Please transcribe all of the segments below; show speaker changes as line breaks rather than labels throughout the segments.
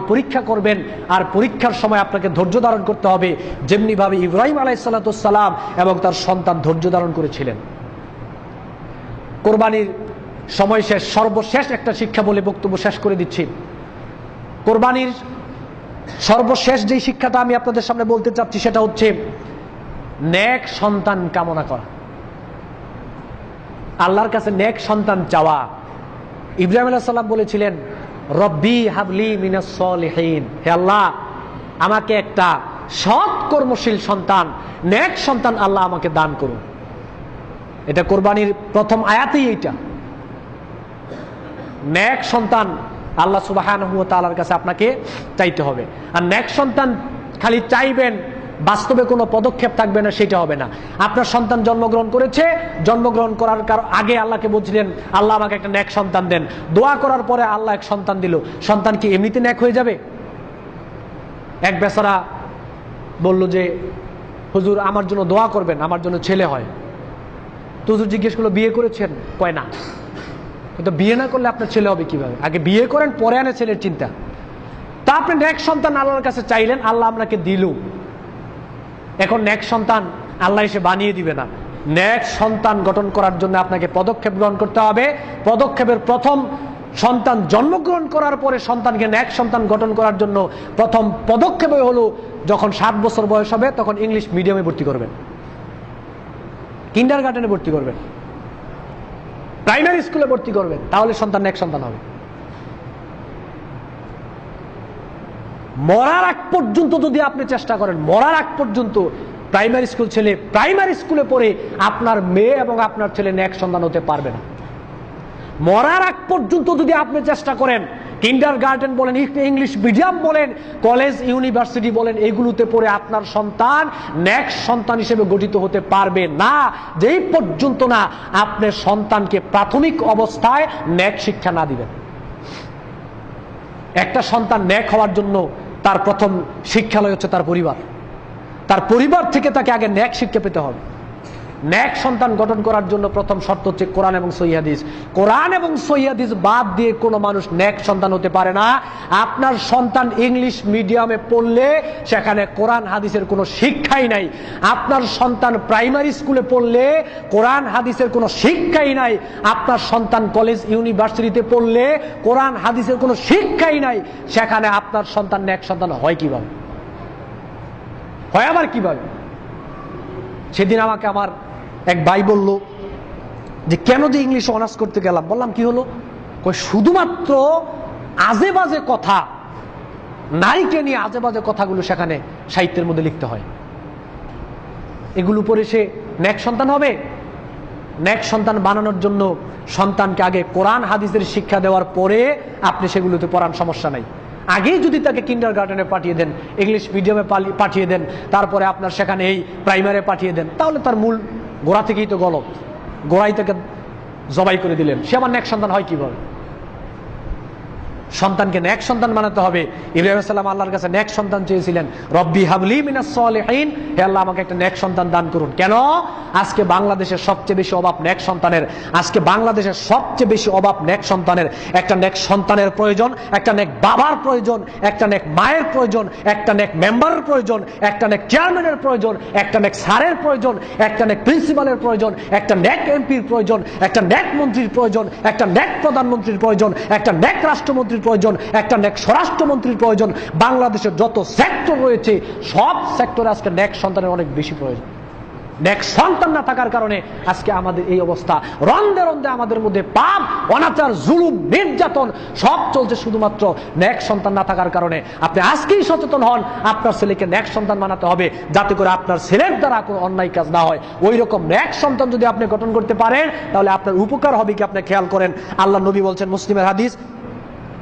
পরীক্ষা করবেন আর পরীক্ষার সময় আপনাকে ধৈর্য ধারণ করতে হবে। যেমনি ভাবে ইব্রাহিম আলাইসাল্লাম এবং তার সন্তান ধৈর্য ধারণ করেছিলেন। কোরবানির সময় শেষ, সর্বশেষ একটা শিক্ষা বলে বক্তব্য শেষ করে দিচ্ছি। কোরবানির সর্বশেষ যেই শিক্ষাটা আমি আপনাদের সামনে বলতে চাচ্ছি সেটা হচ্ছে নেক সন্তান কামনা করা। আল্লাহর কাছে নেক সন্তান চাওয়া। ইব্রাহিম আলাহ সাল্লাম বলেছিলেন রব্বি হাবলি মিনাসলিহীন হে আল্লাহ, আমাকে একটা সৎ কর্মশীল সন্তান, নেক সন্তান আল্লাহ আমাকে দান করুন। এটা কোরবানির প্রথম আয়াতেই এইটা। ন্যাক সন্তান আল্লাহ সুবাহান কাছে আপনাকে চাইতে হবে। আর ন্যাক সন্তান খালি চাইবেন বাস্তবে কোনো পদক্ষেপ থাকবে না, সেটা হবে না। আপনার সন্তান জন্মগ্রহণ করেছে, জন্মগ্রহণ করার কার, আগে আল্লাহকে বলছিলেন, আল্লাহ আমাকে একটা ন্যাক সন্তান দেন। দোয়া করার পরে আল্লাহ এক সন্তান দিল। সন্তান কি এমনিতে ন্যাক হয়ে যাবে? এক বেচারা বলল যে, হুজুর, আমার জন্য দোয়া করবেন, আমার জন্য ছেলে হয়। তো হুজুর জিজ্ঞেস করল, বিয়ে করেছেন? কয়, না। কিন্তু বিয়ে না করলে আপনার ছেলে হবে কীভাবে? আগে বিয়ে করেন, পরে আনে ছেলের চিন্তা। তা আপনি নেক সন্তান আল্লাহর কাছে চাইলেন, আল্লাহ আপনাকে দিল এখন নেক সন্তান আল্লাহ এসে বানিয়ে দিবে না। নেক সন্তান গঠন করার জন্য আপনাকে পদক্ষেপ গ্রহণ করতে হবে। পদক্ষেপের প্রথম সন্তান জন্মগ্রহণ করার পরে সন্তানকে ন্যাক সন্তান গঠন করার জন্য প্রথম পদক্ষেপে হলো যখন সাত বছর বয়স হবে, তখন ইংলিশ মিডিয়ামে ভর্তি করবেন। কিন্ডার গার্ডেনে ভর্তি করবেন। প্রাইমারি স্কুলে ভর্তি করবেন, তাহলে সন্তান এক সন্তান হবে। মরার আগ পর্যন্ত যদি আপনি চেষ্টা করেন, মরার আগ পর্যন্ত প্রাইমারি স্কুল ছেলে প্রাইমারি স্কুলে পড়ে আপনার মেয়ে এবং আপনার ছেলে ন্যাক সন্তান হতে পারবে না। মরার আগ পর্যন্ত যদি আপনি চেষ্টা করেন কিন্ডার গার্ডেন বলেন ইংলিশ মিডিয়াম বলেন, কলেজ, ইউনিভার্সিটি বলেন, এগুলোতে পড়ে আপনার সন্তান নেক্সট সন্তান হিসেবে গঠিত হতে পারবে না। যেই পর্যন্ত না আপনার সন্তানকে প্রাথমিক অবস্থায় ন্যাক শিক্ষা না দিবেন। একটা সন্তান ন্যাক হওয়ার জন্য তার প্রথম শিক্ষালয় হচ্ছে তার পরিবার। তার পরিবার থেকে তাকে আগে ন্যাক শিক্ষা পেতে হবে। ন্যাক সন্তান গঠন করার জন্য প্রথম শর্ত হচ্ছে কোরআন এবং সৈয়াদিস কোরআন এবং সৈয়াদিস বাদ দিয়ে কোনো মানুষ ন্যাক সন্তান হতে পারে না। আপনার সন্তান ইংলিশ মিডিয়ামে পড়লে সেখানে কোরআন হাদিসের কোনো শিক্ষাই নাই। আপনার সন্তান প্রাইমারি স্কুলে পড়লে কোরআন হাদিসের কোনো শিক্ষাই নাই। আপনার সন্তান কলেজ, ইউনিভার্সিটিতে পড়লে কোরআন হাদিসের কোনো শিক্ষাই নাই। সেখানে আপনার সন্তান ন্যাক সন্তান হয় কীভাবে? হয় আবার কীভাবে? সেদিন আমাকে আমার এক ভাই বলল যে, কেন যে ইংলিশ অনার্স করতে গেলাম? বললাম, কি হলো? শুধুমাত্র আজে বাজে কথা, নারীকে নিয়ে আজে বাজে কথাগুলো সেখানে সাহিত্যের মধ্যে লিখতে হয়। এগুলো পরে সে ন্যাক সন্তান হবে। ন্যাক সন্তান বানানোর জন্য সন্তানকে আগে কোরআন, হাদিসের শিক্ষা দেওয়ার পরে আপনি সেগুলোতে পড়ান, সমস্যা নাই। আগেই যদি তাকে কিন্ডার গার্ডেনে পাঠিয়ে দেন ইংলিশ মিডিয়ামে পাঠিয়ে দেন, তারপরে আপনার সেখানে এই প্রাইমারে পাঠিয়ে দেন, তাহলে তার মূল গোড়া থেকেই তো গলত। গোড়াই তাকে জবাই করে দিলেন। সে আমার ন্যাক সন্তান হয় কীভাবে? সন্তানকে ন্যাক সন্তান বানাতে হবে ইব্রাহিম সাল্লাম আল্লাহর কাছে ন্যাক সন্তান চেয়েছিলেন রব্বি হাবলি মিনাসলিহীন হে আল্লাহ আমাকে একটা ন্যাক সন্তান দান করুন কেন আজকে বাংলাদেশের সবচেয়ে বেশি অভাব ন্যাক সন্তানের আজকে বাংলাদেশের সবচেয়ে বেশি অভাব ন্যাক সন্তানের একটা ন্যাক সন্তানের প্রয়োজন একটা ন্যাক বাবার প্রয়োজন একটা ন্যাক মায়ের প্রয়োজন একটা ন্যাক মেম্বারের প্রয়োজন একটা ন্যাক চেয়ারম্যানের প্রয়োজন একটা ন্যাক স্যারের প্রয়োজন একটা ন্যাক প্রিন্সিপালের প্রয়োজন একটা ন্যাক এমপির প্রয়োজন একটা ন্যাক মন্ত্রীর প্রয়োজন একটা ন্যাক প্রধানমন্ত্রীর প্রয়োজন একটা ন্যাক রাষ্ট্রমন্ত্রীর প্রয়োজন, একটা নেক স্বরাষ্ট্রমন্ত্রীর প্রয়োজন, বাংলাদেশের যত সেক্টর রয়েছে, সব সেক্টরে আজকে নেক সন্তানের অনেক বেশি প্রয়োজন। নেক সন্তান না থাকার কারণে আজকে আমাদের এই অবস্থা। আমাদের মধ্যে পাপ, অনাচার, জুলুম, নির্যাতন, সব চলছে শুধুমাত্র নেক সন্তান না থাকার কারণে। আপনি আজকেই সচেতন হন, আপনার ছেলেকে নেক সন্তান বানাতে হবে, যাতে করে আপনার ছেলের দ্বারা কোনো অন্যায় কাজ না হয়। ওই রকম নেক সন্তান যদি আপনি গঠন করতে পারেন, তাহলে আপনার উপকার হবে কি? আপনি খেয়াল করেন, আল্লাহ নবী বলছেন, মুসলিমের হাদিস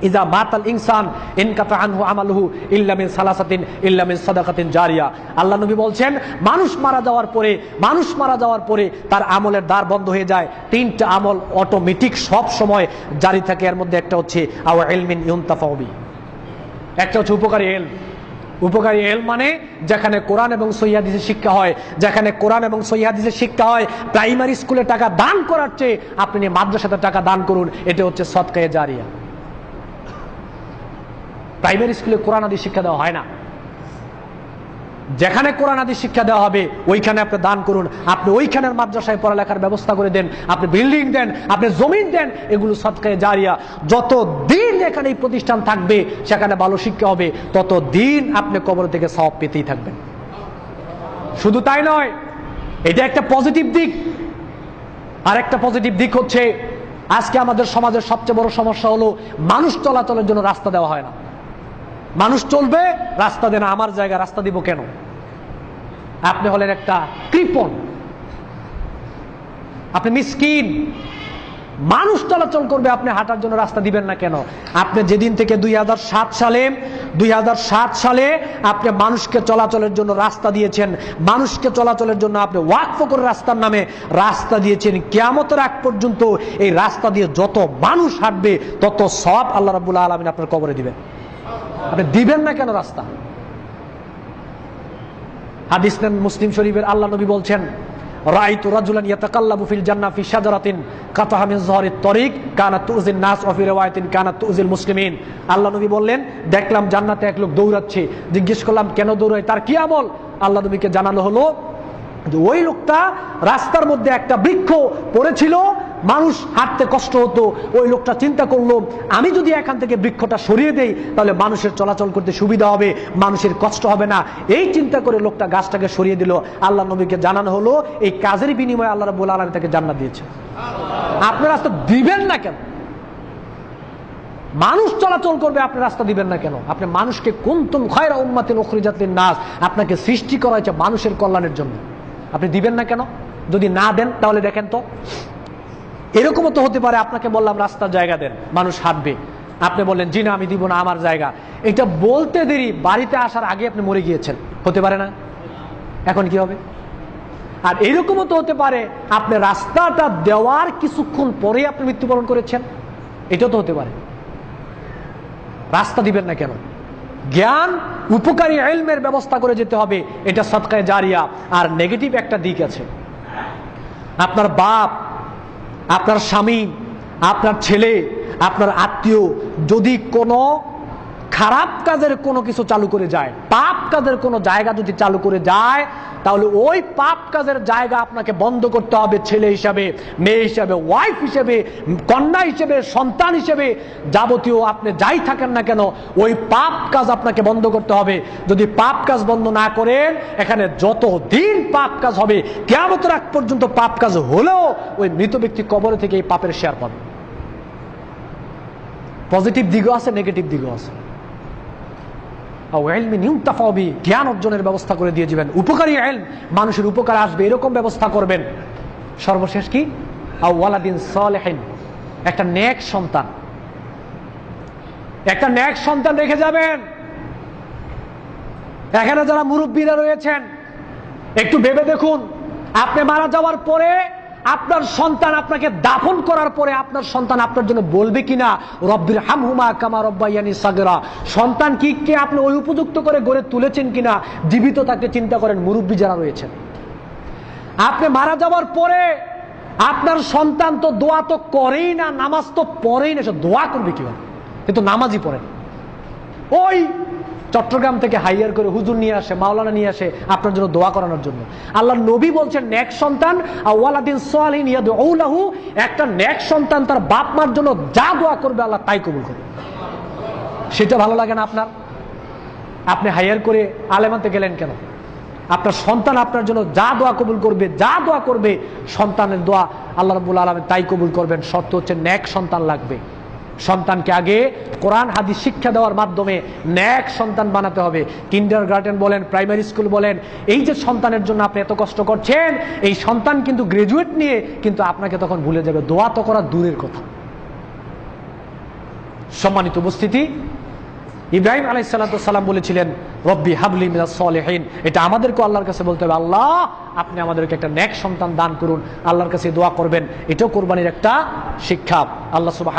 ইজা মাতাল ইনসান ইনকাতা আনহু আমালহু ইল্লামিন সালাসাতিন ইল্লামিন সাদাকাতিন জারিয়া। আল্লাহ নবী বলছেন, মানুষ মারা যাওয়ার পরে, মানুষ মারা যাওয়ার পরে তার আমলের দ্বার বন্ধ হয়ে যায়। তিনটা আমল অটোমেটিক সব সময় জারি থাকে। এর মধ্যে একটা হচ্ছে, আওয়া ইলমিন ইউনতাফাউবি একটা হচ্ছে উপকারী এল উপকারী এল মানে যেখানে কোরআন এবং সৈয়াদিসের শিক্ষা হয়, যেখানে কোরআন এবং সৈয়াদিসের শিক্ষা হয়, প্রাইমারি স্কুলে টাকা দান করার চেয়ে আপনি মাদ্রাসাতে টাকা দান করুন, এটা হচ্ছে সৎকায়ে জারিয়া। প্রাইমারি স্কুলে কোরআন আদি শিক্ষা দেওয়া হয় না। যেখানে কোরআন আদি শিক্ষা দেওয়া হবে, ওইখানে আপনি দান করুন। আপনি ওইখানের মাদ্রাসায় পড়ালেখার ব্যবস্থা করে দেন, আপনি বিল্ডিং দেন, আপনি জমিন দেন, এগুলো সৎকারে জারিয়া। যত দিন এখানে এই প্রতিষ্ঠান থাকবে, সেখানে ভালো শিক্ষা হবে, তত দিন আপনি কবর থেকে সব পেতেই থাকবেন। শুধু তাই নয়, এটা একটা পজিটিভ দিক। আর একটা পজিটিভ দিক হচ্ছে, আজকে আমাদের সমাজের সবচেয়ে বড় সমস্যা হলো, মানুষ চলাচলের জন্য রাস্তা দেওয়া হয় না। মানুষ চলবে, রাস্তা দেন আমার জায়গা রাস্তা দিব কেন? আপনি হলেন একটা কৃপন আপনি মিসকিন। মানুষ চলাচল করবে, আপনি হাঁটার জন্য রাস্তা দিবেন না কেন? আপনি যেদিন থেকে দুই হাজার সাত সালে, দুই হাজার সাত সালে আপনি মানুষকে চলাচলের জন্য রাস্তা দিয়েছেন, মানুষকে চলাচলের জন্য আপনি ওয়াকফ করে রাস্তার নামে রাস্তা দিয়েছেন, কেয়ামতের আগ পর্যন্ত এই রাস্তা দিয়ে যত মানুষ হাঁটবে, তত সব আল্লাহ রাবুল্লাহ আলমিন আপনার কবরে দিবেন। আপনি দিবেন না কেন রাস্তা? হাদিস মুসলিম শরীফের আল্লাহ নবী বলছেন বললেন, দেখলাম জান্নাতে এক লোক দৌড়াচ্ছে। জিজ্ঞেস করলাম, কেন দৌড়ায়? তার কি আমল? আল্লাহ নবীকে জানানো হলো ওই লোকটা রাস্তার মধ্যে একটা বৃক্ষ পড়েছিল মানুষ হাঁটতে কষ্ট হতো, ওই লোকটা চিন্তা করল, আমি যদি এখান থেকে বৃক্ষটা সরিয়ে দেই, তাহলে মানুষের চলাচল করতে সুবিধা হবে, মানুষের কষ্ট হবে না। এই চিন্তা করে লোকটা গাছটাকে সরিয়ে দিল। আল্লাহ নবীকে জানানো হলো, এই কাজের বিনিময়ে আল্লাহ রবুল আলমী তাকে জান্নাত দিয়েছে। আপনার রাস্তা দিবেন না কেন? মানুষ চলাচল করবে, আপনি রাস্তা দিবেন না কেন? আপনি মানুষকে কুন্তুম খয়রা উম্মাতিন উখরিজাতিন নাস আপনাকে সৃষ্টি করা হয়েছে মানুষের কল্যাণের জন্য। আপনি দিবেন না কেন? যদি না দেন, তাহলে দেখেন তো। এরকমও তো হতে পারে, আপনাকে বললাম রাস্তার জায়গা দেন, মানুষ হাঁটবে। আপনি বললেন, জি না, আমি দিব না, আমার জায়গা। এটা বলতে দেরি, বাড়িতে আসার আগে আপনি মরে গিয়েছেন। হতে পারে না? এখন কি হবে? আর এরকমও তো হতে পারে, আপনি রাস্তাটা দেওয়ার কিছুক্ষণ পরে আপনি মৃত্যুবরণ করেছেন। এটাও তো হতে পারে। রাস্তা দিবেন না কেন? জ্ঞান, উপকারী এলমের ব্যবস্থা করে যেতে হবে। এটা সৎকায় জারিয়া। আর নেগেটিভ একটা দিক আছে। আপনার বাপ আপনার স্বামী আপনার ছেলে আপনার আত্মীয় যদি কোনো খারাপ কাজের কোনো কিছু চালু করে যায়, পাপ কাজের কোনো জায়গা যদি চালু করে যায়, তাহলে ওই পাপ কাজের জায়গা আপনাকে বন্ধ করতে হবে ছেলে হিসাবে, মেয়ে হিসাবে ওয়াইফ হিসেবে, কন্যা হিসেবে, সন্তান হিসেবে, যাবতীয় আপনি যাই থাকেন না কেন, ওই পাপ কাজ আপনাকে বন্ধ করতে হবে। যদি পাপ কাজ বন্ধ না করেন, এখানে যত দিন পাপ কাজ হবে কেমন আগ পর্যন্ত পাপ কাজ হলেও ওই মৃত ব্যক্তি কবরে থেকে এই পাপের শেয়ার পাবে। পজিটিভ দিকও আছে, নেগেটিভ দিকও আছে। জ্ঞান অর্জনের ব্যবস্থা করে দিয়ে যাবেন উপকারী আইল মানুষের উপকার আসবে, এরকম ব্যবস্থা করবেন। সর্বশেষ কি? ওয়ালাদিন সলেহিন, একটা নেক সন্তান। একটা নেক সন্তান রেখে যাবেন। এখানে যারা মুরব্বীরা রয়েছেন, একটু ভেবে দেখুন, আপনি মারা যাওয়ার পরে আপনার সন্তান আপনাকে দাফন করার পরে আপনার সন্তান আপনার জন্য বলবে কিনা? রব্বির হামহুমা কামা রব্বাইয়ানি সাগরা। সন্তান কি কে আপনি ওই উপযুক্ত করে গড়ে তুলেছেন কিনা? জীবিত তাকে চিন্তা করেন মুরব্বী যারা রয়েছেন। আপনি মারা যাওয়ার পরে আপনার সন্তান তো দোয়া তো করেই না, নামাজ তো পড়েই না, সে দোয়া করবে কীভাবে? কিন্তু নামাজই পড়েন ওই চট্টগ্রাম থেকে হাইয়ার করে হুজুর নিয়ে আসে, মাওলানা নিয়ে আসে আপনার জন্য দোয়া করানোর জন্য। আল্লাহ নবী বলছেন, নেক সন্তান ওয়ালাদিন সোয়ালিন ইয়াদ একটা নেক সন্তান তার বাপ মার জন্য যা দোয়া করবে আল্লাহ তাই কবুল করবে। সেটা ভালো লাগে না আপনার? আপনি হাইয়ার করে আলেমাতে গেলেন কেন? আপনার সন্তান আপনার জন্য যা দোয়া কবুল করবে, যা দোয়া করবে, সন্তানের দোয়া আল্লাহ রবুল আলমে তাই কবুল করবেন। শর্ত হচ্ছে ন্যাক সন্তান লাগবে। সন্তানকে আগে কোরআন, হাদিস শিক্ষা দেওয়ার মাধ্যমে ন্যাক সন্তান বানাতে হবে। কিন্ডার গার্ডেন বলেন প্রাইমারি স্কুল বলেন, এই যে সন্তানের জন্য আপনি এত কষ্ট করছেন, এই সন্তান কিন্তু গ্রাজুয়েট নিয়ে কিন্তু আপনাকে তখন ভুলে যাবে। দোয়া তো করা দূরের কথা। সম্মানিত উপস্থিতি, ইব্রাহিম আলাইসাল্লাম বলেছিলেন, রব্বি হাবলি মিনাসলেহীন এটা আমাদেরকে আল্লাহর কাছে বলতে হবে, আল্লাহ, আপনি আমাদেরকে একটা ন্যাক সন্তান দান করুন। আল্লাহর কাছে দোয়া করবেন। এটাও কোরবানির একটা শিক্ষা। আল্লাহ সুবাহ